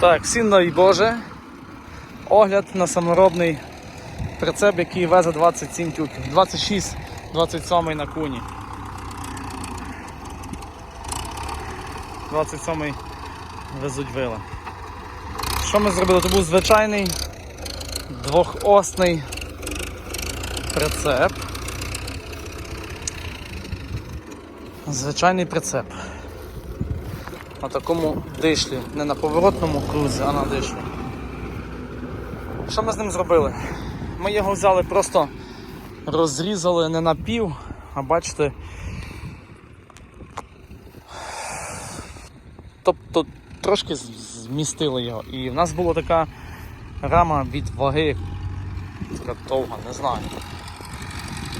Так, всім дай Боже. Огляд на саморобний прицеп, який везе 27 тюків. 26, 27 на куні. 27 везуть вила. Що ми зробили? Це був звичайний двохосний прицеп. Звичайний прицеп. На такому дишлі, не на поворотному крузі, а на дишлі. Що ми з ним зробили? Ми його взяли, просто розрізали не на пів, а бачите. Тобто трошки змістили його. І в нас була така рама від ваги, така довга, не знаю.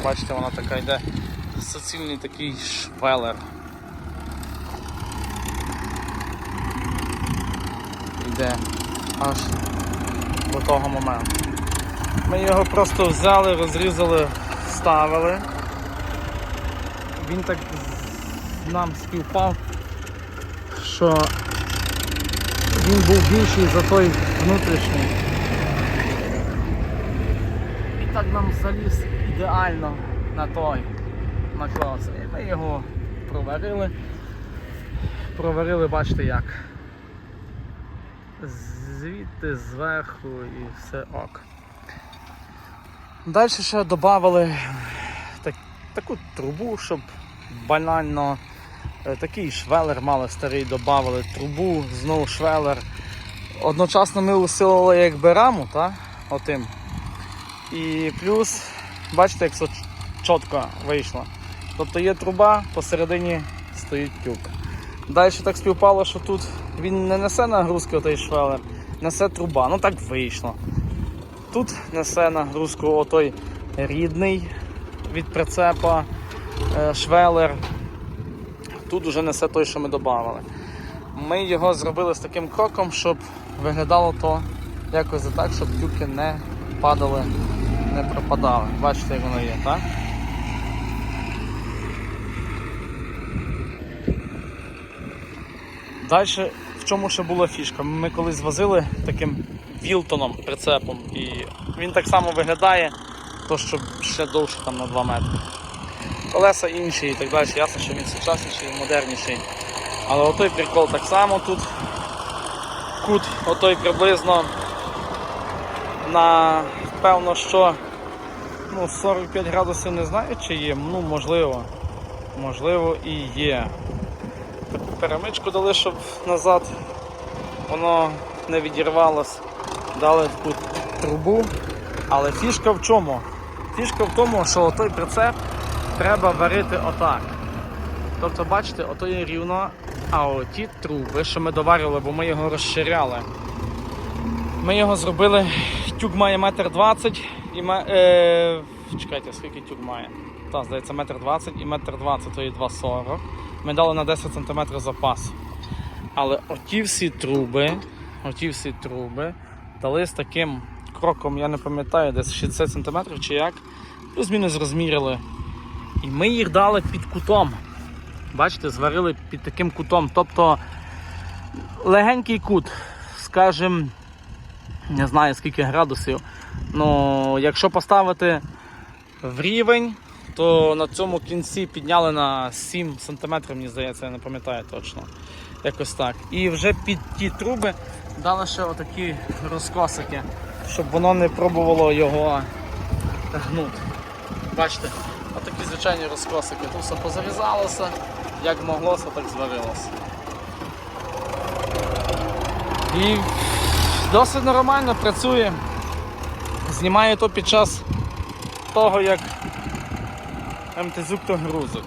Бачите, вона така йде суцільний такий швелер. Йде аж до того моменту. Ми його просто взяли, розрізали, вставили. Він так нам співпав, що він був більший за той внутрішній. І так нам заліз ідеально на той на клас. І ми його проварили. Проварили, бачите як. Звідти зверху і все ок. Далі ще додали так, таку трубу, щоб банально е, такий швелер мали старий, додали трубу, знову швелер. Одночасно ми усилили якби раму, та? отим. І плюс, бачите, як все чітко вийшло. Тобто є труба, посередині стоїть тюк. Далі так співпало, що тут він не несе нагрузки отой швелер, несе труба. Ну так вийшло. Тут несе нагрузку отой рідний від прицепа е, швелер. Тут вже несе той, що ми додали. Ми його зробили з таким кроком, щоб виглядало то якось так, щоб тюки не падали, не пропадали. Бачите, як воно є, так? Далі, в чому ще була фішка? Ми колись возили таким Вілтоном прицепом, і він так само виглядає, то щоб ще довше там на 2 метри. Колеса інші і так далі, ясно, що він сучасніший і модерніший. Але отой прикол так само тут. Кут отой приблизно на певно, що ну, 45 градусів не знаю, чи є, ну можливо. Можливо і є. Перемичку дали, щоб назад воно не відірвалось. Дали таку трубу. Але фішка в чому? Фішка в тому, що той прицеп треба варити отак. Тобто, бачите, ото є рівно, а оті труби, що ми доварювали, бо ми його розширяли. Ми його зробили, тюк має метр двадцять і ме- е, чекайте, скільки тюк має? Так, здається, метр двадцять і метр двадцять, то є 2,40. Ми дали на 10 см запас. Але оті всі труби, оті всі труби дали з таким кроком, я не пам'ятаю, десь 60 см чи як, плюс-мінус розміряли. І ми їх дали під кутом. Бачите, зварили під таким кутом. Тобто легенький кут, скажімо, не знаю скільки градусів. Ну, якщо поставити в рівень, то на цьому кінці підняли на 7 см, мені здається, я не пам'ятаю точно. Якось так. І вже під ті труби дали ще отакі розкосики, щоб воно не пробувало його гнути. Бачите, отакі звичайні розкосики. Тут все позарізалося, як моглося, так зварилося. І досить нормально працює. Знімаю то під час того, як МТЗУК то грузить.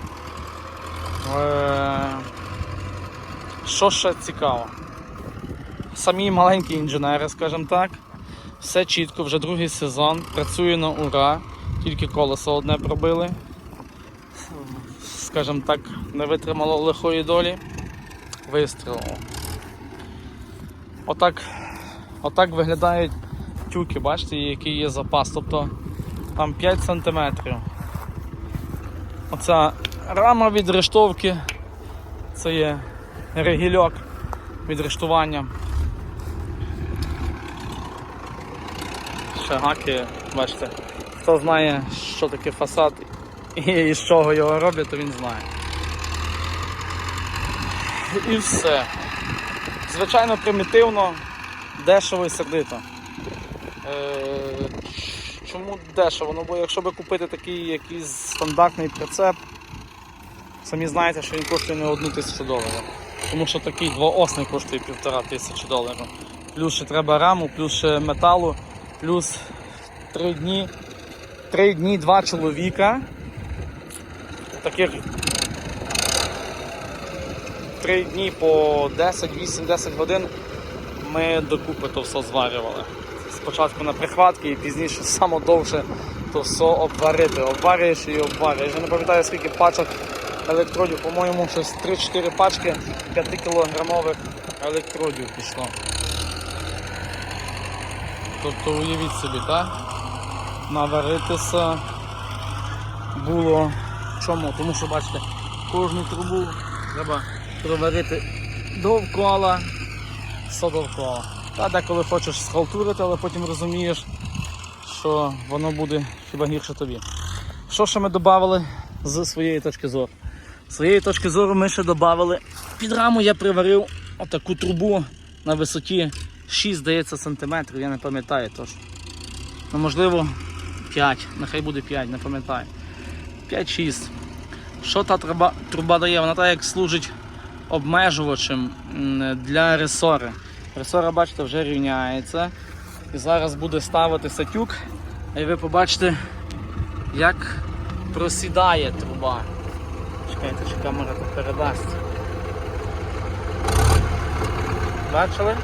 Е, Що ще цікаво? Самі маленькі інженери, скажімо так. Все чітко, вже другий сезон, працює на ура, тільки колесо одне пробили. Скажімо так, не витримало лихої долі. Вистрілило. Отак, отак виглядають тюки, бачите, який є запас. Тобто там 5 см. Оця рама від рештовки, це є регільок від рештування. Ще гаки, бачите, хто знає, що таке фасад і з чого його роблять, то він знає. І все. Звичайно, примітивно, дешево і сердито. Е, Чому дешево? Ну, бо якщо би купити такий якийсь стандартний прицеп, самі знаєте, що він коштує не одну тисячу доларів. Тому що такий двоосний коштує півтора тисячі доларів. Плюс ще треба раму, плюс ще металу, плюс три дні, три дні, два чоловіка. Таких три дні по 10, 8, 10 годин ми докупи то все зварювали. Спочатку на прихватки і пізніше саме довше то все обварити. Обварюєш і обварюєш. Я не пам'ятаю скільки пачок електродів, по-моєму, щось 3-4 пачки 5 кілограмових електродів пішло. Тобто уявіть собі, так? Наваритися було чому? Тому що бачите, кожну трубу треба проварити довкола, все довкола. Та деколи хочеш схалтурити, але потім розумієш, що воно буде хіба гірше тобі. Що ще ми додали з своєї точки зору? З своєї точки зору ми ще додали під раму я приварив отаку трубу на висоті 6, здається, сантиметрів, я не пам'ятаю точно. Ну, можливо, 5, нехай буде 5, не пам'ятаю. 5-6. Що та труба, труба дає? Вона так як служить обмежувачем для ресори. Ресора, бачите, вже рівняється. І зараз буде ставитися тюк, і ви побачите, як просідає труба. Чекайте, чи камера тут передасть. Бачили?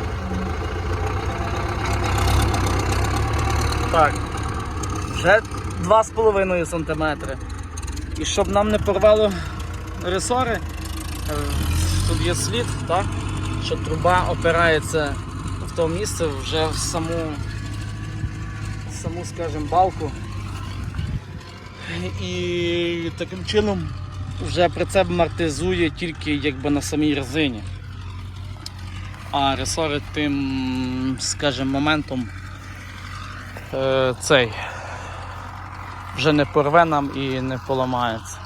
Так. Вже 2,5 см. І щоб нам не порвало ресори, е, тут є слід, так? Що труба опирається в то місце вже в саму, саму скажімо, балку. І таким чином вже прицеп амортизує тільки якби на самій резині. А ресори тим, скажімо, моментом е, цей вже не порве нам і не поламається.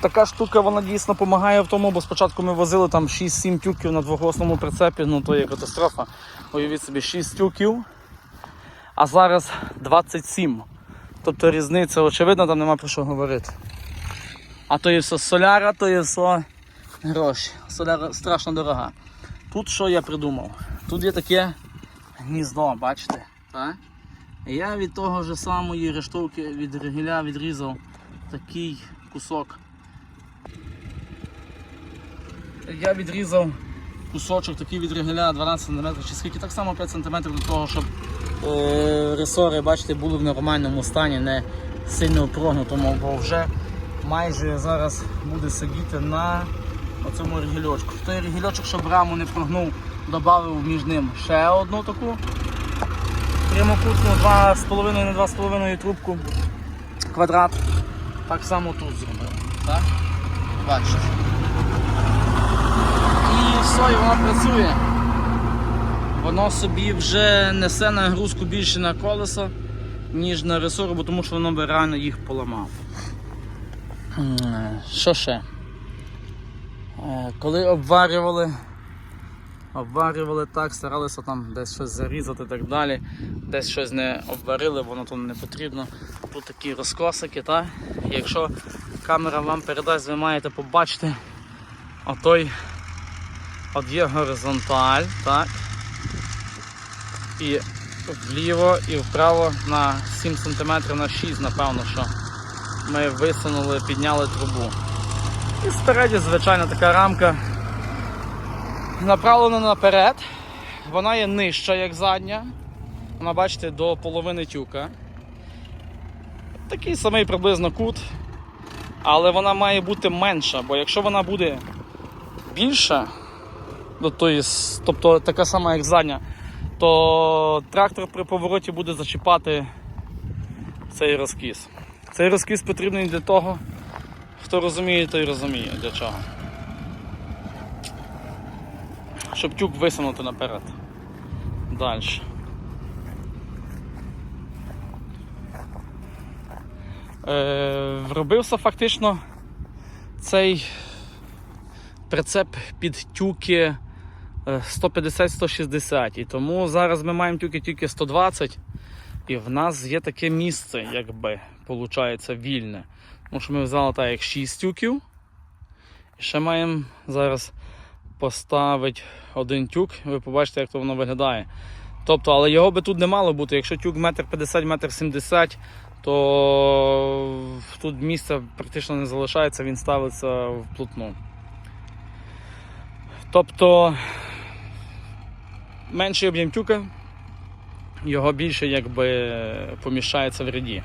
Така штука вона дійсно допомагає в тому, бо спочатку ми возили там 6-7 тюків на двохосному прицепі, ну то є катастрофа. Уявіть собі 6 тюків, а зараз 27. Тобто різниця очевидно, там нема про що говорити. А то є все соляра, то є все гроші. Соляра страшно дорога. Тут що я придумав? Тут є таке гніздо, бачите? Так? Я від того ж самої рештовки від регіля відрізав такий кусок. Я відрізав кусочок такий від регіля 12 см, чи скільки так само 5 см до того, щоб е, ресори, бачите, були в нормальному стані, не сильно прогнутому, бо вже майже зараз буде сидіти на оцьому регільочку. В той регільочок, щоб раму не прогнув, додав між ним ще одну таку прямокутну 2,5 на 2,5 трубку квадрат. Так само тут зробив. Так? Бачите. І воно працює. Воно собі вже несе нагрузку більше на колеса, ніж на ресору, бо тому що воно би реально їх поламав. Що ще? Е, Коли обварювали, обварювали так, старалися там десь щось зарізати і так далі. Десь щось не обварили, воно тут не потрібно. Тут такі розкосики, так? Якщо камера вам передасть, ви маєте побачити отой от є горизонталь, так? І вліво і вправо на 7 см на 6, напевно, що ми висунули, підняли трубу. І спереді, звичайно, така рамка направлена наперед. Вона є нижча, як задня. Вона, бачите, до половини тюка. Такий самий приблизно кут, але вона має бути менша, бо якщо вона буде більша, Ну, тобто така сама, як задня, то трактор при повороті буде зачіпати цей розкіс. Цей розкіс потрібний для того, хто розуміє, той розуміє для чого. Щоб тюк висунути наперед. Далі. Е, Вробився фактично цей прицеп під тюки. 150-160. І тому зараз ми маємо тюки тільки 120. І в нас є таке місце, якби, виходить, вільне. Тому що ми взяли так як 6 тюків. І ще маємо зараз поставити один тюк. Ви побачите, як то воно виглядає. Тобто, але його би тут не мало бути. Якщо тюк метр 50, метр 70, то тут місця практично не залишається, він ставиться в вплотну. Тобто менший об'єм тюка, його більше якби поміщається в ряді.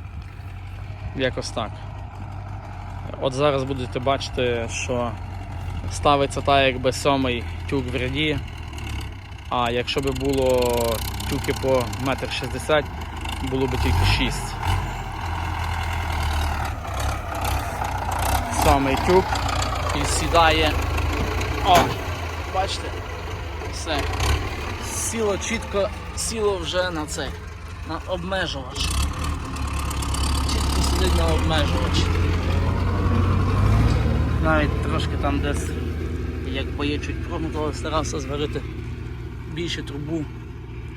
Якось так. От зараз будете бачити, що ставиться так, якби сьомий тюк в ряді. А якщо б було тюки по 1,60 м, було б тільки 6. Самий тюк і сідає. О! Бачите? Все. Сіло чітко, сіло вже на цей, на обмежувач. Чітко сидить на обмежувач. Навіть трошки там десь, якби є чуть прогнуто, але старався зварити більше трубу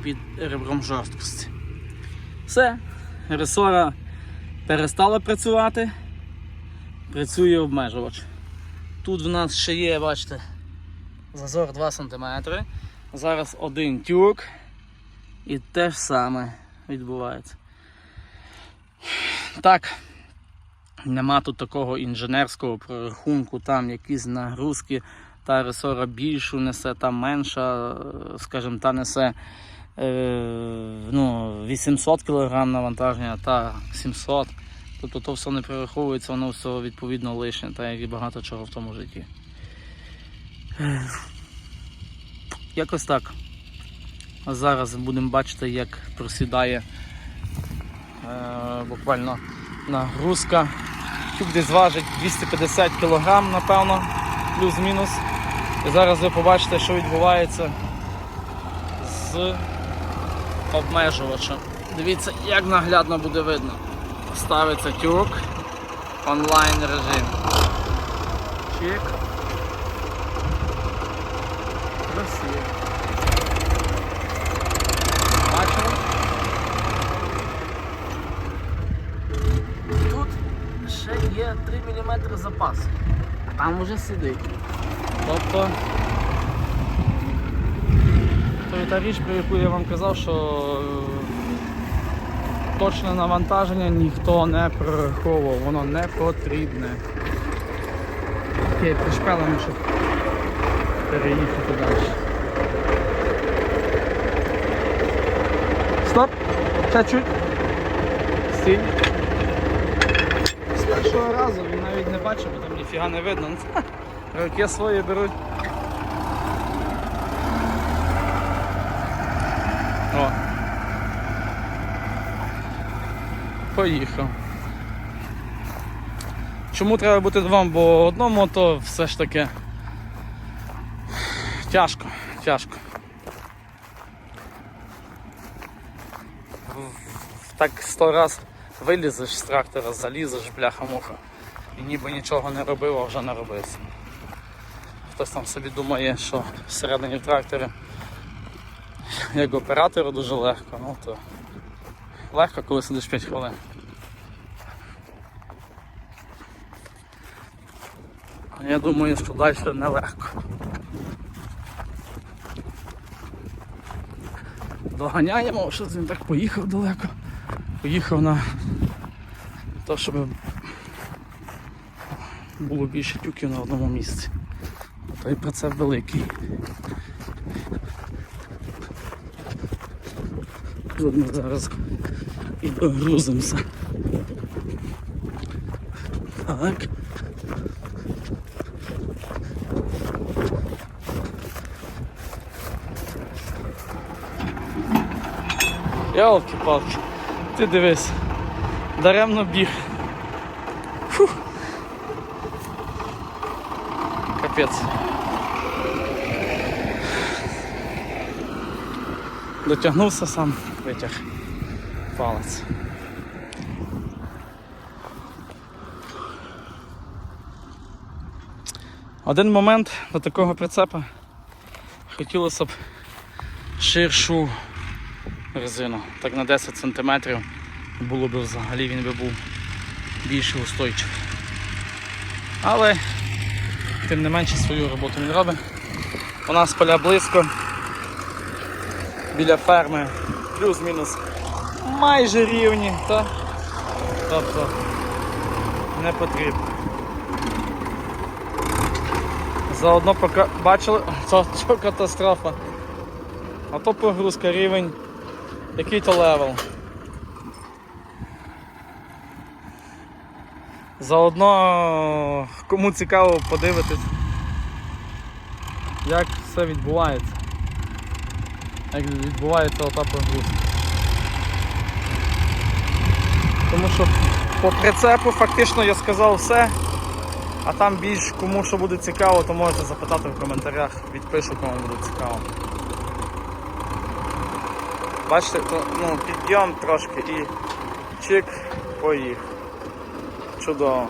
під ребром жорсткості. Все, ресора перестала працювати, працює обмежувач. Тут в нас ще є, бачите, зазор 2 см. Зараз один тюк і те ж саме відбувається. Так, нема тут такого інженерського прорахунку, там якісь нагрузки та ресора більшу несе, та менша, скажімо, та несе е, ну, 800 кг навантаження та 700 Тобто то все не прораховується, воно все відповідно лишнє, та як і багато чого в тому житті. Якось так. А зараз будемо бачити, як просідає е, буквально нагрузка. Тюк десь важить 250 кг, напевно, плюс-мінус. І зараз ви побачите, що відбувається з обмежувачем. Дивіться, як наглядно буде видно. Ставиться тюк, онлайн режим. Чик. Красиво. Бачили? Тут ще є 3 мм запас, а там вже сидить. Тобто то та річ, про яку я вам казав, що е, точне навантаження ніхто не прораховував, воно не потрібне. Окей, пришпелимо, щоб переїхати далі. Стоп! Ще чуть. Стій. З першого разу він навіть не бачив, бо там ніфіга не видно. Руки свої беруть. О. Поїхав. Чому треба бути двом? Бо одному то все ж таки тяжко, тяжко. Так сто раз вилізеш з трактора, залізеш, бляха-муха. І ніби нічого не робив, а вже наробився. Хтось там собі думає, що всередині трактора як оператору дуже легко, ну то легко, коли сидиш 5 хвилин. Я думаю, що далі нелегко. Доганяємо, що він так поїхав далеко. Поїхав на те, щоб було більше тюків на одному місці. Той прицеп великий. Тут ми зараз і догрузимося. Так. ялки палки Ти дивись, даремно біг. Фух. Капець. Дотягнувся сам, витяг палець. Один момент до такого прицепа хотілося б ширшу резину. Так на 10 см було б взагалі він би був більш устойчивий. Але тим не менше свою роботу він робить. У нас поля близько біля ферми, плюс-мінус майже рівні, та? тобто не потрібно. Заодно поки бачили, це катастрофа. А то погрузка рівень, який то левел. Заодно кому цікаво подивитись, як все відбувається. Як відбувається ота погрузка. Тому що по прицепу фактично я сказав все. А там більш кому що буде цікаво, то можете запитати в коментарях, відпишу кому буде цікаво. Бачите, ну, підйом трошки і чик поїхав. Чудово.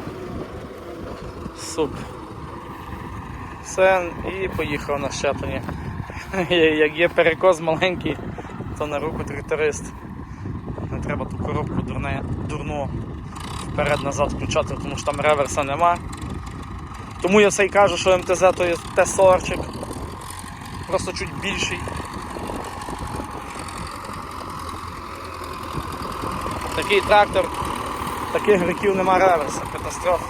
Супер. Все, і поїхав на щеплення. Як є перекос маленький, то на руку тракторист. Не треба ту коробку дурне, дурну вперед-назад включати, тому що там реверса нема. Тому я все й кажу, що МТЗ то є Т-сорчик. Просто чуть більший. Такий трактор, таких гриків нема реверса, катастрофа.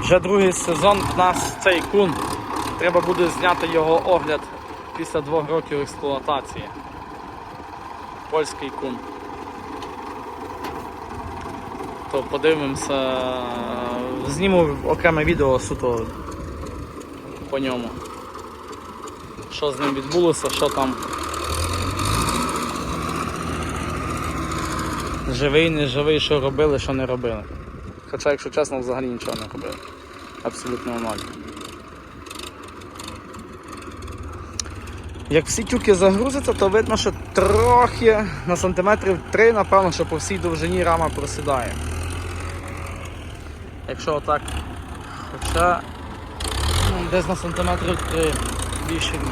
Вже другий сезон в нас цей кун. Треба буде зняти його огляд після двох років експлуатації. Польський кун. То подивимося, зніму окреме відео суто по ньому. Що з ним відбулося, що там. Живий, не живий, що робили, що не робили. Хоча, якщо чесно, взагалі нічого не робили. Абсолютно ноль. Як всі тюки загрузяться, то видно, що трохи на сантиметрів 3, напевно, що по всій довжині рама просідає. Якщо отак. Хоча ну, десь на сантиметрів 3 більше. ні.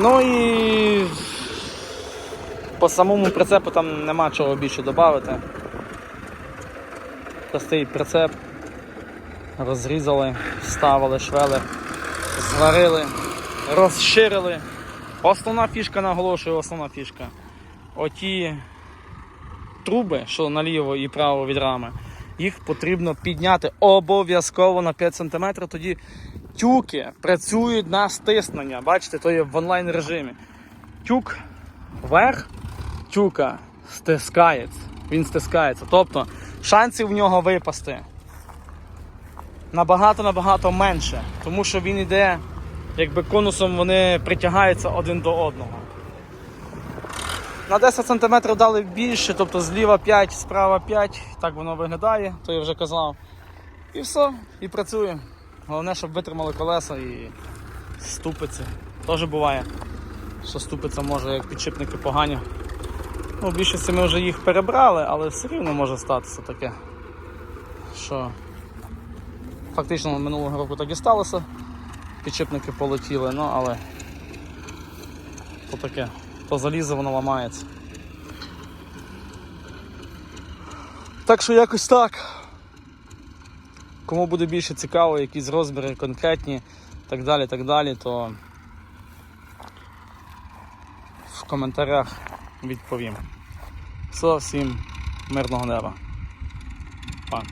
Ну і по самому прицепу там нема чого більше додати. Простий прицеп. Розрізали, вставили, швели, зварили, розширили. Основна фішка наголошую, основна фішка. Оті труби, що наліво і право від рами, їх потрібно підняти обов'язково на 5 см, тоді тюки працюють на стиснення. Бачите, то є в онлайн режимі. Тюк вверх, тюка стискається. Він стискається. Тобто шансів в нього випасти набагато-набагато менше. Тому що він йде, якби конусом вони притягаються один до одного. На 10 см дали більше, тобто зліва 5, справа 5, так воно виглядає, то я вже казав. І все, і працює. Головне, щоб витримали колеса і ступиці. Теж буває, що ступиця може як підшипники погані. Ну, більшості ми вже їх перебрали, але все рівно може статися таке. Що фактично минулого року так і сталося. Підшипники полетіли, ну але то таке, то залізо воно ламається. Так що якось так. Кому буде більше цікаво, якісь розбіри конкретні, так далі, так далі, то в коментарях відповім. Все, всім мирного неба. Па.